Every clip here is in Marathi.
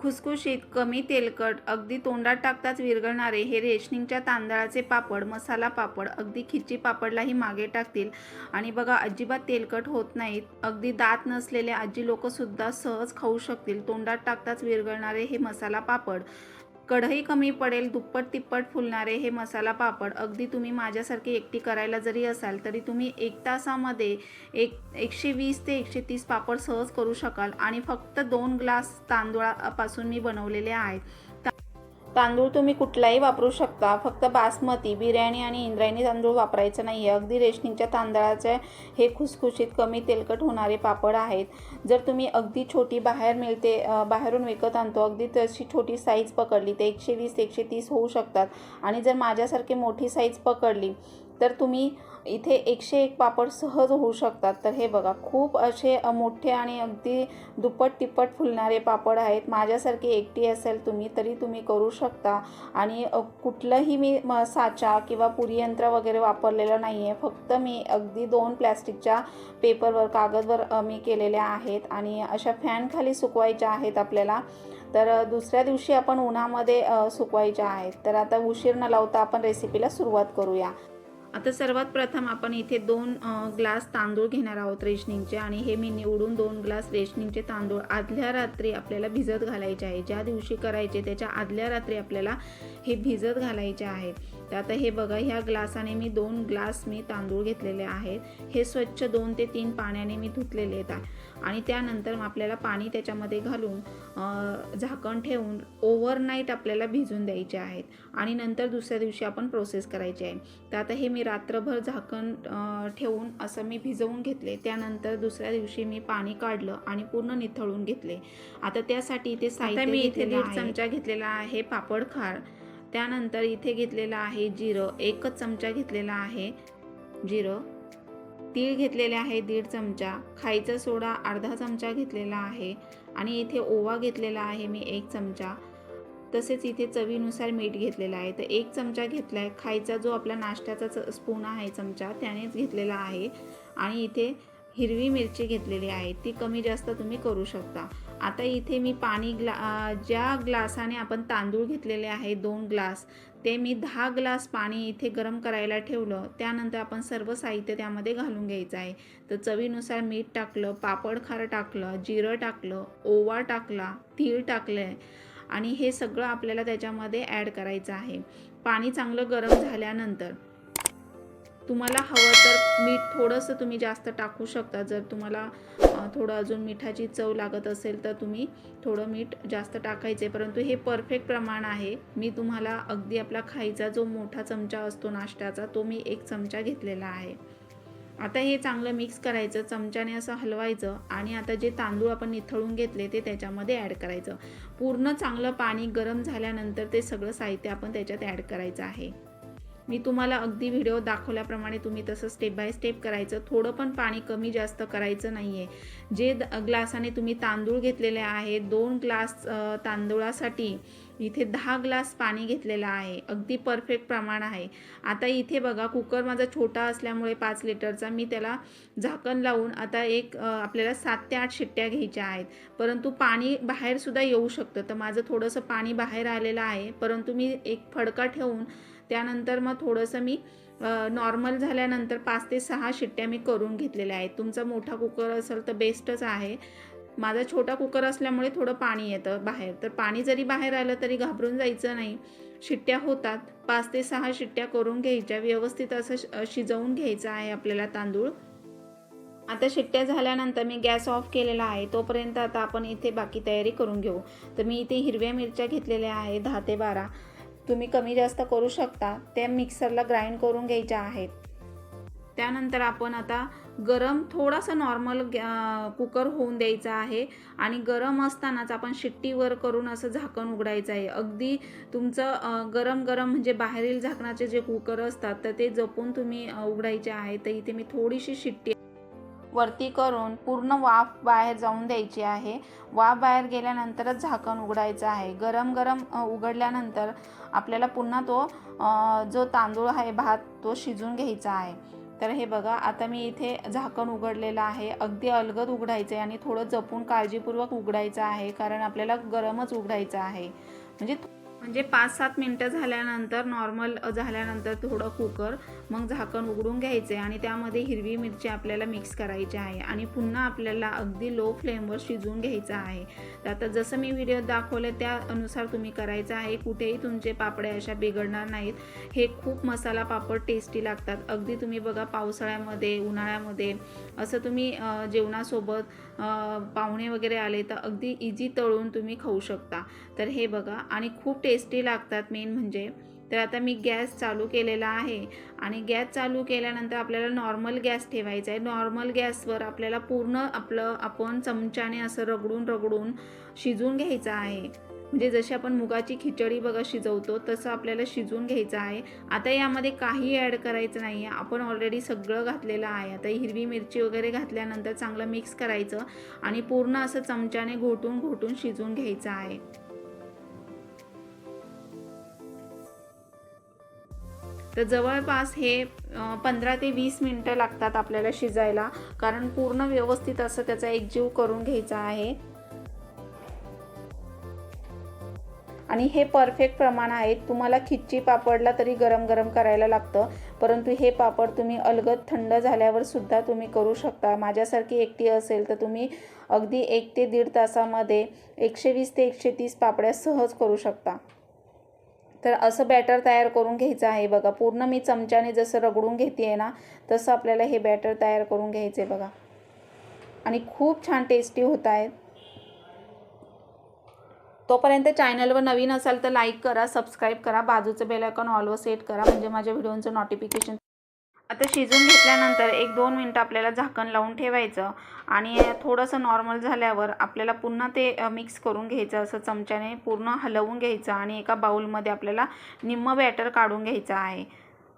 खुसखुशीत कमी तेलकट अगदी तोंडात टाकताच विरघळणारे हे रेशनिंगच्या तांदळाचे पापड मसाला पापड अगदी खिची पापडलाही मागे टाकतील. आणि बघा अजिबात तेलकट होत नाहीत. अगदी दात नसलेले आजी लोकंसुद्धा सहज खाऊ शकतील. तोंडात टाकताच विरघळणारे हे मसाला पापड. कढई कमी पडेल दुप्पट तिप्पट फुलणारे हे मसाला पापड. अगदी तुम्ही माझ्यासारखी एकटी करायला जरी असाल तरी तुम्ही एक तासामध्ये एक एकशे वीस ते एकशे तीस पापड सहज करू शकाल. आणि फक्त दोन ग्लास तांदूळापासून मी बनवलेले आहेत. ता- तांदूळ तुम्ही कुठलाही वापरू शकता. फक्त बासमती बिर्याणी आणि इंद्रायणी तांदूळ वापरायचं नाही आहे अगदी रेशनिंगच्या तांदळाचे हे खुसखुशीत कमी तेलकट होणारे पापड आहेत. जर तुम्ही अगदी छोटी बाहेर मिळते बाहेरून विकत आणतो अगदी तशी छोटी साईज पकडली तर एकशे वीस एकशे तीस होऊ शकतात. आणि जर माझ्यासारखी मोठी साईज पकडली तर तुम्ही इथे एकशे एक पापड सहज होऊ शकतात. तर हे बघा खूप असे मोठे आणि अगदी दुप्पट तिप्पट फुलणारे पापड आहेत. माझ्यासारखी एकटी असेल तुम्ही तरी तुम्ही करू शकता. आणि कुठलंही मी म साचा किंवा पुरी यंत्र वगैरे वापरलेलं नाही आहे फक्त मी अगदी दोन प्लॅस्टिकच्या पेपरवर कागदवर मी केलेल्या आहेत. आणि अशा फॅनखाली सुकवायच्या आहेत आपल्याला. तर दुसऱ्या दिवशी आपण उन्हामध्ये सुकवायच्या आहेत. तर आता उशीर न लावता आपण रेसिपीला सुरुवात करूया. आता सर्वात प्रथम आपण इथे दोन ग्लास तांदूळ घेणार आहोत रेशनिंगचे आणि हे मी निवडून दोन ग्लास रेशनिंगचे तांदूळ आदल्या रात्री आपल्याला भिजत घालायचे आहे. ज्या दिवशी करायचे त्याच्या आदल्या रात्री आपल्याला हे भिजत घालायचे आहेत तर आता हे बघा ह्या ग्लासाने मी दोन ग्लास मी तांदूळ घेतलेले आहेत. हे स्वच्छ दोन ते तीन पाण्याने मी धुतलेले आहेत. आणि त्यानंतर आपल्याला पाणी त्याच्यामध्ये घालून झाकण ठेवून ओव्हरनाईट आपल्याला भिजून द्यायचे आहेत. आणि नंतर दुसऱ्या दिवशी आपण प्रोसेस करायची आहे. तर आता हे मी रात्रभर झाकण ठेवून असं मी भिजवून घेतले. त्यानंतर दुसऱ्या दिवशी मी पाणी काढलं आणि पूर्ण निथळून घेतले. आता त्यासाठी इथे साहित्य मी इथे दीड चमचा घेतलेला आहे पापड खार. त्यानंतर इथे घेतलेलं आहे जिरं एकच चमचा घेतलेला आहे जिरं तीळ घेतलेले आहे दीड चमचा खायचा सोडा अर्धा चमचा घेतलेला आहे आणि इथे ओवा घेतलेला आहे मी एक चमचा. तसेच इथे चवीनुसार मीठ घेतलेलं आहे. तर एक चमचा घेतला आहे खायचा जो आपला नाश्त्याचा स्पून आहे चमचा त्यानेच घेतलेला आहे. आणि इथे हिरवी मिरची घेतलेली आहे. ती कमी जास्त तुम्ही करू शकता. आता इथे मी पाणी ग्ला ज्या ग्लासाने आपण तांदूळ घेतलेले आहे दोन ग्लास ते मी दहा ग्लास पाणी इथे गरम करायला ठेवलं. त्यानंतर आपण सर्व साहित्य त्यामध्ये घालून घ्यायचं आहे. तर चवीनुसार मीठ टाकलं पापड खार टाकलं जिरं टाकलं ओवा टाकला तीळ टाकलं आहे आणि हे सगळं आपल्याला त्याच्यामध्ये ॲड करायचं आहे. पाणी चांगलं गरम झाल्यानंतर तुम्हाला हवं तर मीठ थोडंसं तुम्ही जास्त टाकू शकता. जर तुम्हाला थोडं अजून मिठाची चव लागत असेल तर तुम्ही थोडं मीठ जास्त टाकायचे. परंतु हे परफेक्ट प्रमाण आहे. मी तुम्हाला अगदी आपला खायचा जो मोठा चमचा असतो नाश्त्याचा तो मी एक चमचा घेतलेला आहे. आता हे चांगलं मिक्स करायचं चमच्याने असं हलवायचं आणि आता जे तांदूळ आपण निथळून घेतले ते त्याच्यामध्ये ॲड करायचं. पूर्ण चांगलं पाणी गरम झाल्यानंतर ते सगळं साहित्य आपण त्याच्यात ॲड करायचं आहे. मी तुम्हाला अगदी व्हिडिओ दाखवल्याप्रमाणे तुम्ही तसं स्टेप बाय स्टेप करायचं. थोडं पण पाणी कमी जास्त करायचं नाही आहे जे द- ग्लासाने तुम्ही तांदूळ घेतलेले आहे दोन ग्लास तांदूळासाठी इथे दहा ग्लास पाणी घेतलेलं आहे. अगदी परफेक्ट प्रमाण आहे. आता इथे बघा कुकर माझा छोटा असल्यामुळे पाच लिटरचा मी त्याला झाकण लावून आता एक आपल्याला सात ते आठ शिट्ट्या घ्यायच्या आहेत. परंतु पाणी बाहेरसुद्धा येऊ शकतं. तर माझं थोडंसं पाणी बाहेर आलेलं आहे. परंतु मी एक फडका ठेवून त्यानंतर मग थोडंसं मी नॉर्मल झाल्यानंतर पाच ते सहा शिट्ट्या मी करून घेतलेल्या आहेत. तुमचा मोठा कुकर असेल तर बेस्टच आहे. माझा छोटा कुकर असल्यामुळे थोडं पाणी येतं बाहेर. तर पाणी जरी बाहेर आलं तरी घाबरून जायचं नाही. शिट्ट्या होतात. पाच ते सहा शिट्ट्या करून घ्यायच्या. व्यवस्थित असं श- शिजवून घ्यायचं आहे आपल्याला तांदूळ. आता शिट्ट्या झाल्यानंतर मी गॅस ऑफ केलेला आहे. तोपर्यंत आता आपण इथे बाकी तयारी करून घेऊ. तर मी इथे हिरव्या मिरच्या घेतलेल्या आहे दहा ते बारा. तुम्ही कमी जास्त करू शकता त्या मिक्सरला ग्राइंड करून घ्यायच्या आहेत. त्यानंतर आपण आता गरम थोडासा नॉर्मल कुकर होऊन द्यायचा आहे आणि गरम असतानाच आपण शिट्टीवर करून असं झाकण उघडायचं आहे. अगदी तुमचं गरम गरम म्हणजे बाहेरील झाकणाचे जे कुकर असतात तर ते जपून तुम्ही उघडायचे आहे तर इथे मी थोडीशी शिट्टी वरती करून पूर्ण वाफ बाहेर जाऊन द्यायची आहे. वाफ बाहेर गेल्यानंतरच झाकण उघडायचं आहे. गरम गरम उघडल्यानंतर आपल्याला पुन्हा तो जो तांदूळ आहे भात तो शिजून घ्यायचा आहे. तर हे बघा आता मी इथे झाकण उघडलेलं आहे. अगदी अलगद उघडायचं आहे आणि थोडं जपून काळजीपूर्वक उघडायचं आहे कारण आपल्याला गरमच उघडायचं आहे. म्हणजे म्हणजे पाच सात मिनटं झाल्यानंतर नॉर्मल झाल्यानंतर थोडं कुकर मग झाकण उघडून घ्यायचे आणि त्यामध्ये हिरवी मिरची आपल्याला मिक्स करायची आहे आणि पुन्हा आपल्याला अगदी लो फ्लेमवर शिजवून घ्यायचं आहे. तर आता जसं मी व्हिडिओ दाखवलं त्यानुसार तुम्ही करायचं आहे. कुठेही तुमचे पापड्या अशा बिघडणार नाहीत. हे खूप मसाला पापड टेस्टी लागतात. अगदी तुम्ही बघा पावसाळ्यामध्ये उन्हाळ्यामध्ये असं तुम्ही जेवणासोबत पाहुणे वगैरे आले तर अगदी इझी तळून तुम्ही खाऊ शकता. तर हे बघा आणि खूप टेस्टी लागतात मेन म्हणजे. तर आता मी गॅस चालू केलेला आहे आणि गॅस चालू केल्यानंतर आपल्याला नॉर्मल गॅस ठेवायचा आहे. नॉर्मल गॅसवर आपल्याला पूर्ण आपलं आपण चमच्याने असं रगडून रगडून शिजवून घ्यायचं आहे. म्हणजे जशी आपण मुगाची खिचडी बघा शिजवतो तसं आपल्याला शिजवून घ्यायचं आहे. आता यामध्ये काही ॲड करायचं नाही आहे आपण ऑलरेडी सगळं घातलेलं आहे. आता हिरवी मिरची वगैरे घातल्यानंतर चांगलं मिक्स करायचं आणि पूर्ण असं चमच्याने घोटून घोटून शिजवून घ्यायचं आहे. तर जवळपास हे पंधरा ते वीस मिनटं लागतात आपल्याला शिजायला. कारण पूर्ण व्यवस्थित असं त्याचा एकजीव करून घ्यायचा आहे. आणि हे परफेक्ट प्रमाण आहे. तुम्हाला खिच्ची पापडला तरी गरम गरम करायला लागतं. परंतु हे पापड तुम्ही अलगद थंड झाल्यावर सुद्धा तुम्ही करू शकता. माझ्यासारखी एकटी असेल तर तुम्ही अगदी एक ते दीड तासामध्ये एकशे वीस ते एकशे तीस पापड्या सहज करू शकता. तर असं बॅटर तयार करून घ्यायचं आहे बघा. पूर्ण मी चमच्याने जसं रगडून घेते आहे ना तसं आपल्याला हे बॅटर तयार करून घ्यायचं आहे बघा. आणि खूप छान टेस्टी होत आहेत तोपर्यंत चॅनलवर नवीन असाल तर लाईक करा सबस्क्राईब करा बाजूचं बेलायकॉन ऑलवर सेट करा म्हणजे माझ्या व्हिडिओचं नोटिफिकेशन आता शिजून घेतल्यानंतर एक दोन मिनटं आपल्याला झाकण लावून ठेवायचं आणि थोडंसं नॉर्मल झाल्यावर आपल्याला पुन्हा ते मिक्स करून घ्यायचं असं चमच्याने पूर्ण हलवून घ्यायचं आणि एका बाऊलमध्ये आपल्याला निम्म बॅटर काढून घ्यायचं आहे.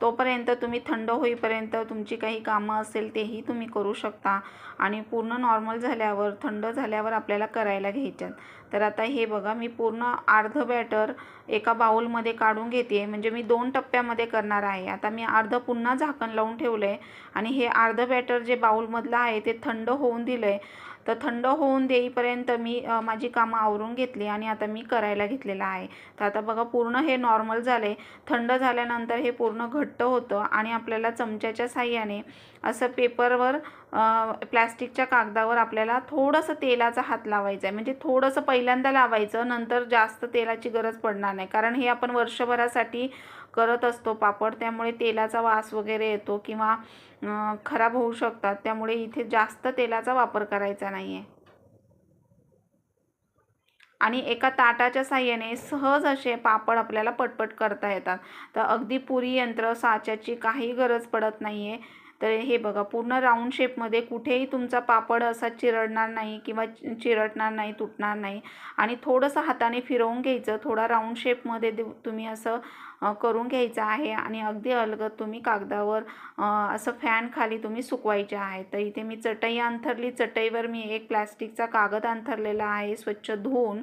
तोपर्यंत तुम्ही थंड होईपर्यंत तुमची काही कामं असेल तेही तुम्ही करू शकता आणि पूर्ण नॉर्मल झाल्यावर थंड झाल्यावर आपल्याला करायला घ्यायच्यात. तर आता हे बघा मी पूर्ण अर्ध बॅटर एका बाऊलमध्ये काढून घेते म्हणजे मी दोन टप्प्यामध्ये करणार आहे. आता मी अर्ध पुन्हा झाकण लावून ठेवलं आहे आणि हे अर्ध बॅटर जे बाऊलमधलं आहे ते थंड होऊन दिलं आहे तर थंड होऊन देईपर्यंत मी माझी कामं आवरून घेतली आणि आता मी करायला घेतलेलं आहे. तर आता बघा पूर्ण हे नॉर्मल झाले थंड झाल्यानंतर हे पूर्ण घट्ट होतं आणि आपल्याला चमच्याच्या साह्याने असं पेपरवर प्लॅस्टिकच्या कागदावर आपल्याला थोडंसं तेलाचा हात लावायचा आहे म्हणजे थोडंसं पहिल्यांदा लावायचं नंतर जास्त तेलाची गरज पडणार नाही. कारण हे आपण वर्षभरासाठी करत असतो पापड त्यामुळे तेलाचा वास वगैरे येतो किंवा खराब होऊ शकतात. त्यामुळे इथे जास्त तेलाचा वापर करायचा नाही आहे आणि एका ताटाच्या साह्याने सहज असे पापड आपल्याला पटपट करता येतात. तर अगदी पुरी यंत्र साच्याची काही गरज पडत नाही आहे तर हे बघा पूर्ण राऊंड शेपमध्ये कुठेही तुमचा पापड असा चिरडणार नाही किंवा चिरटणार नाही तुटणार नाही. आणि थोडंसं हाताने फिरवून घ्यायचं थोडा राऊंड शेपमध्ये देऊ तुम्ही असं करून घ्यायचं आहे आणि अगदी अलगद तुम्ही कागदावर असं फॅन खाली तुम्ही सुकवायचे आहे. तर इथे मी चटई अंथरली चटईवर मी एक प्लॅस्टिकचा कागद अंथरलेला आहे स्वच्छ धुवून.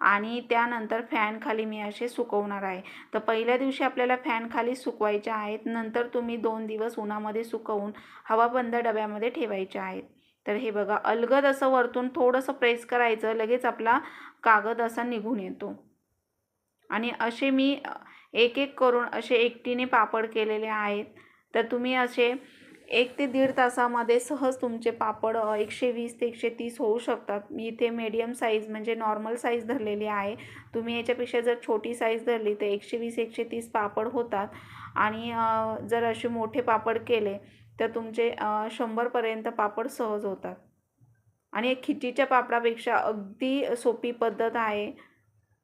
आणि त्यानंतर फॅनखाली मी असे सुकवणार आहे. तर पहिल्या दिवशी आपल्याला फॅन खाली सुकवायचे आहेत नंतर तुम्ही दोन दिवस उन्हामध्ये सुकवून हवाबंद डब्यामध्ये ठेवायचे आहेत. तर हे बघा अलगद असं वरतून थोडंसं प्रेस करायचं लगेच आपला कागद असा निघून येतो. आणि असे मी एक एक करून असे एकटीने पापड केलेले आहेत. तर तुम्ही असे एक ते दीड तासामध्ये सहज तुमचे पापड एकशे वीस ते एकशे तीस होऊ शकतात. मी इथे मीडियम साईज म्हणजे नॉर्मल साईज धरलेली आहे. तुम्ही याच्यापेक्षा जर छोटी साईज धरली तर एकशे वीस एकशे तीस पापड होतात. आणि जर असे मोठे पापड केले तर तुमचे शंभरपर्यंत पापड सहज होतात. आणि खिचीच्या पापडापेक्षा अगदी सोपी पद्धत आहे.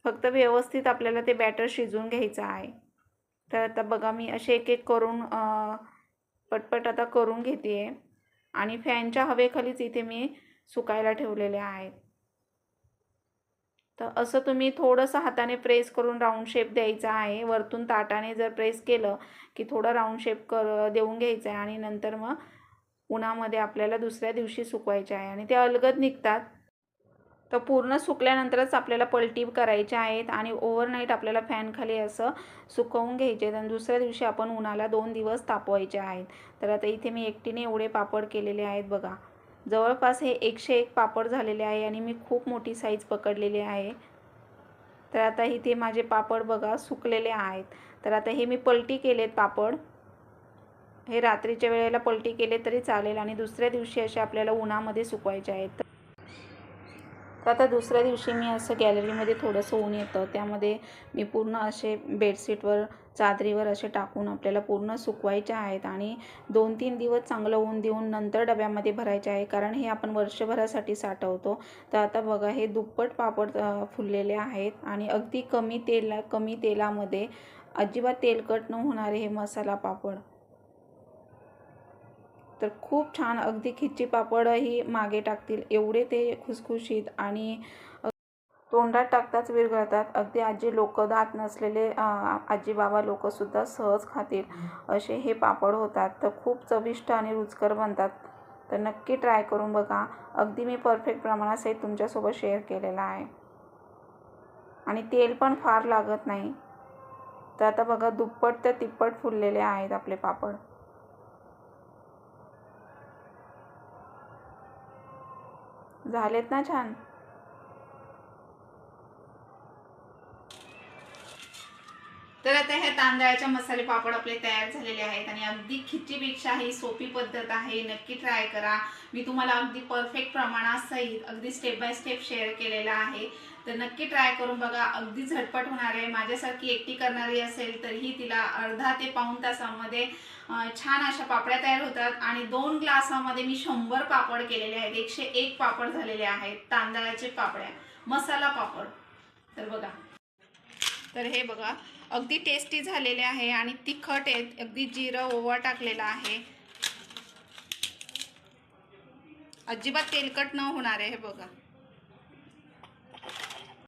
फक्त व्यवस्थित आपल्याला ते बॅटर शिजवून घ्यायचं आहे. तर आता बघा मी असे एक एक करून पटपट आता करून घेते आहे आणि फॅनच्या हवेखालीच इथे मी सुकायला ठेवलेले आहेत. तर असं तुम्ही थोडंसं हाताने प्रेस करून राऊंड शेप द्यायचा आहे. वरतून ताटाने जर प्रेस केलं की थोडं राऊंड शेप कर देऊन घ्यायचं आहे आणि नंतर मग उन्हामध्ये आपल्याला दुसऱ्या दिवशी सुकवायचे आहे. आणि ते अलगद निघतात. तर पूर्ण सुकल्यानंतरच आपल्याला पलटी करायच्या आहेत आणि ओव्हरनाईट आपल्याला फॅनखाली असं सुकवून घ्यायचे आहेत. आणि दुसऱ्या दिवशी आपण उन्हाला दोन दिवस तापवायचे आहेत. तर आता इथे मी एकटीने एवढे पापड केलेले आहेत बघा. जवळपास हे एकशे एक पापड झालेले आहे आणि मी खूप मोठी साईज पकडलेली आहे. तर आता इथे माझे पापड बघा सुकलेले आहेत. तर आता हे मी पलटी केलेत पापड. हे रात्रीच्या वेळेला पलटी केले तरी चालेल आणि दुसऱ्या दिवशी असे आपल्याला उन्हामध्ये सुकवायचे आहेत. तर आता दुसऱ्या दिवशी मी असं गॅलरीमध्ये थोडंसं ऊन येतं. त्यामध्ये मी पूर्ण असे बेडशीटवर चादरीवर असे टाकून आपल्याला पूर्ण सुकवायचे आहेत आणि दोन तीन दिवस चांगलं ऊन देऊन नंतर डब्यामध्ये भरायचे आहे. कारण हे आपण वर्षभरासाठी साठवतो. तर आता बघा हे दुप्पट पापड फुललेले आहेत आणि अगदी कमी तेला कमी तेलामध्ये अजिबात तेलकट न होणारे हे मसाला पापड. तर खूप छान. अगदी खिच्ची पापडही मागे टाकतील. एवढे ते खुसखुशीत आणि तोंडात टाकताच विरघळतात अगदी आजी लोक दात नसलेले आजी बाबा लोकसुद्धा सहज खातील. असे हे पापड होतात. तर खूप चविष्ट आणि रुचकर बनतात. तर नक्की ट्राय करून बघा. अगदी मी परफेक्ट प्रमाणासहित तुमच्यासोबत शेअर केलेला आहे. आणि तेल पण फार लागत नाही. तर आता बघा दुप्पट ते तिप्पट फुललेले आहेत आपले पापड. झालेत ना छान. तर आता हे तांदळाच्या मसाले पापड आपले तयार झालेले आहेत आणि अगदी खिचीपेक्षा ही सोपी पद्धत आहे. नक्की ट्राय करा. मी तुम्हाला अगदी परफेक्ट प्रमाणासहित अगदी स्टेप बाय स्टेप शेअर केलेला आहे. तर नक्की ट्राय करून बघा. अगदी झटपट होणार आहे. माझ्यासारखी एकटी करणारी असेल तरीही तिला अर्धा ते पाऊण तासामध्ये छान अशा पापड्या तयार होतात. आणि दोन ग्लासामध्ये मी शंभर पापड केलेले आहेत. एकशे एक पापड झालेले आहेत. तांदळाचे पापड्या मसाला पापड. तर बघा. तर हे बघा. अगदी टेस्टी झालेले आहे आणि तिखट आहेत अगदी जिरं ओवा टाकलेला आहे. अजिबात तेलकट न होणार आहे हे बघा.